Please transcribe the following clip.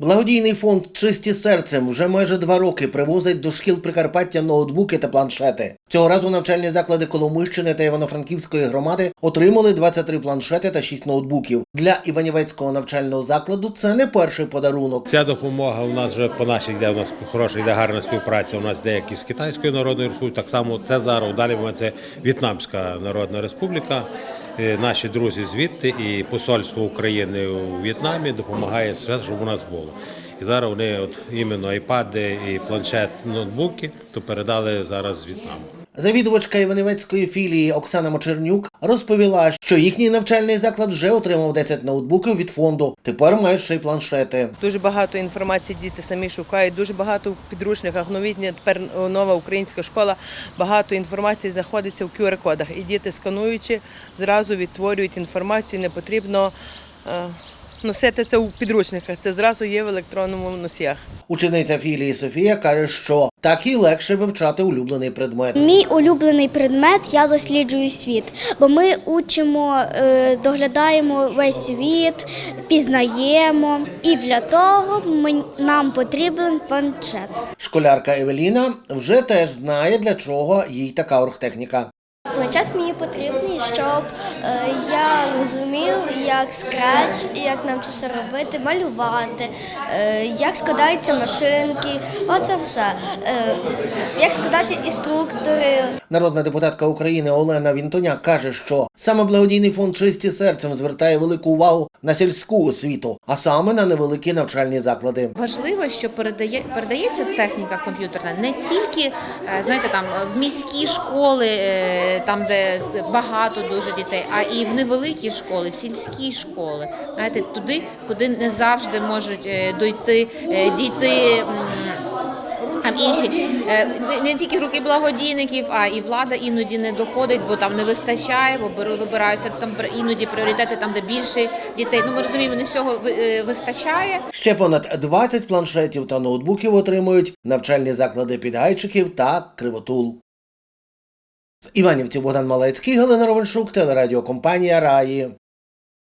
Благодійний фонд Чисті серцем вже майже два роки привозить до шкіл Прикарпаття ноутбуки та планшети. Цього разу навчальні заклади Коломийщини та Івано-Франківської громади отримали 23 планшети та 6 ноутбуків. Для Іванівецького навчального закладу це не перший подарунок. Ця допомога у нас вже по нашій йде у нас хороша йде гарна співпраця. У нас деякі з Китайською Народною Республікою, так само це зараз. Далі це В'єтнамська Народна Республіка. Е, Наші друзі звідти і посольство України у В'єтнамі допомагає все, щоб у нас було. І зараз вони от іменно айпади і планшет, ноутбуки, то передали зараз з В'єтнаму. Завідувачка Іванівецької філії Оксана Мочернюк розповіла, що їхній навчальний заклад вже отримав 10 ноутбуків від фонду. Тепер мають ще й планшети. Дуже багато інформації діти самі шукають. Дуже багато в підручниках. Новітня тепер нова українська школа. Багато інформації знаходиться в QR-кодах. І діти, скануючи, зразу відтворюють інформацію. Не потрібно е, носити це у підручниках. Це зразу є в електронному носіях. Учениця філії Софія каже, що так і легше вивчати улюблений предмет. Мій улюблений предмет я досліджую світ, бо ми учимо, е, доглядаємо весь світ, пізнаємо. І для того ми- нам потрібен планшет. Школярка Евеліна вже теж знає, для чого їй така оргтехніка. Планшет мені потрібний, щоб е, я розумів, як скреч, як нам це все робити, малювати, е, як складаються машинки, оце все. Е, як складаються інструктори, Народна депутатка України Олена Вінтоняк каже, що саме благодійний фонд чисті серцем звертає велику увагу на сільську освіту, а саме на невеликі навчальні заклади. Важливо, що передає передається техніка комп'ютерна не тільки е, знаєте, там в міські школи, е, там де багато дуже дітей, а і в невеликі школи, в сільські школи. Знаєте, туди, куди не завжди можуть е, дойти е, дійти. м, Там інші е, не- тільки руки благодійників, а і влада іноді не доходить, бо там не вистачає, бо вибираються там іноді пріоритети, там де більше дітей. Ну ми розуміємо, не всього ви- вистачає. Ще понад 20 планшетів та ноутбуків отримують навчальні заклади підгайчиків та кривотул. З Іванівців Богдан Малецький, Галина Ровеншук, телерадіокомпанія Раї.